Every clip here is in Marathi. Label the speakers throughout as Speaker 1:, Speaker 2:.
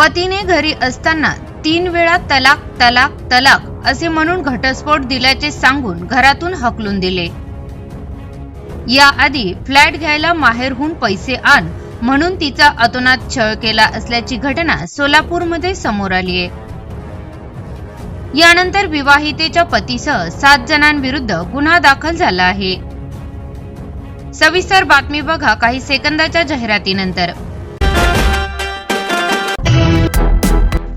Speaker 1: पतीने घरी असताना तीन वेळा तलाक तलाक तलाक असे म्हणून घटस्फोट दिल्याचे सांगून घरातून हकलून दिले. याआधी फ्लॅट घ्यायला माहेरहून पैसे आण म्हणून तिचा अतोनात छळ केला असल्याची घटना सोलापूरमध्ये समोर आली आहे. यानंतर विवाहितेच्या पतीसह सात जणांविरुद्ध गुन्हा दाखल झाला आहे. सविस्तर बातमी बघा काही सेकंदाच्या जाहिरातीनंतर.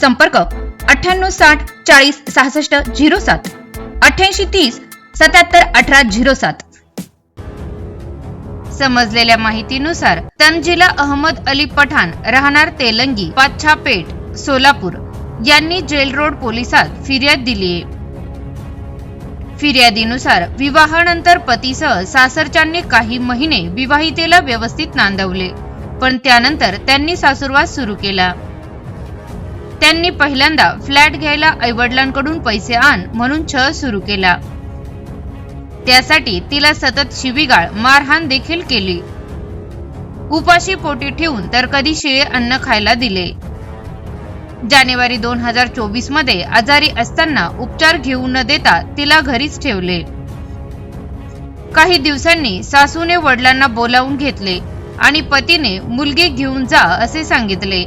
Speaker 1: संपर्क अठ्ठ्याण्णव साठ चाळीस सहासष्ट झिरो सात. अठ्ठ्याऐंशी तीस सत्याहत्तर अठरा झिरो सात. समजलेल्या माहितीनुसार तनजिला अहमद अली पठाण राहणार तेलंगी पाच्छापेठ सोलापूर. यांनी जेल रोड पोलिसात फिर्याद दिली फिर्यादीनुसार विवाहानंतर पतीसह सासरच्यांनी काही महिने विवाहितेला व्यवस्थित नांदवले पण त्यानंतर त्यांनी सासुरवास सुरू केला. त्यांनी पहिल्यांदा फ्लॅट घ्यायला आईवडिलांकडून पैसे आण म्हणून छळ सुरू केला. त्यासाठी तिला सतत शिवीगाळ मारहाण देखील केली. उपाशी पोटी ठेवून तर कधी शिळे अन्न खायला दिले. जानेवारी दोन हजार चोवीसमध्ये आजारी असताना उपचार घेऊ न देता तिला घरीच ठेवले. काही दिवसांनी सासूने वडिलांना बोलावून घेतले आणि पतीने मुलगी घेऊन जा असे सांगितले.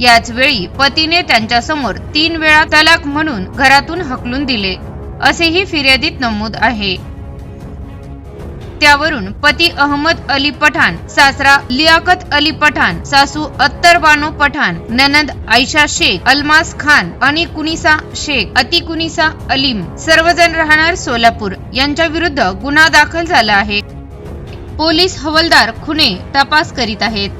Speaker 1: याच वेळी पतीने त्यांच्यासमोर तीन वेळा तलाक म्हणून घरातून हकलून दिले असेही फिर्यादीत नमूद आहे. त्यावरून पती अहमद अली पठाण सासरा लियाकत अली पठाण सासू अत्तर बानो पठाण ननद आयशा शेख अलमास खान आणि कुनिसा शेख अति कुनिसा अलीम सर्वजण राहणार सोलापूर यांच्या विरुद्ध गुन्हा दाखल झाला आहे. पोलीस हवलदार खुने तपास करीत आहेत.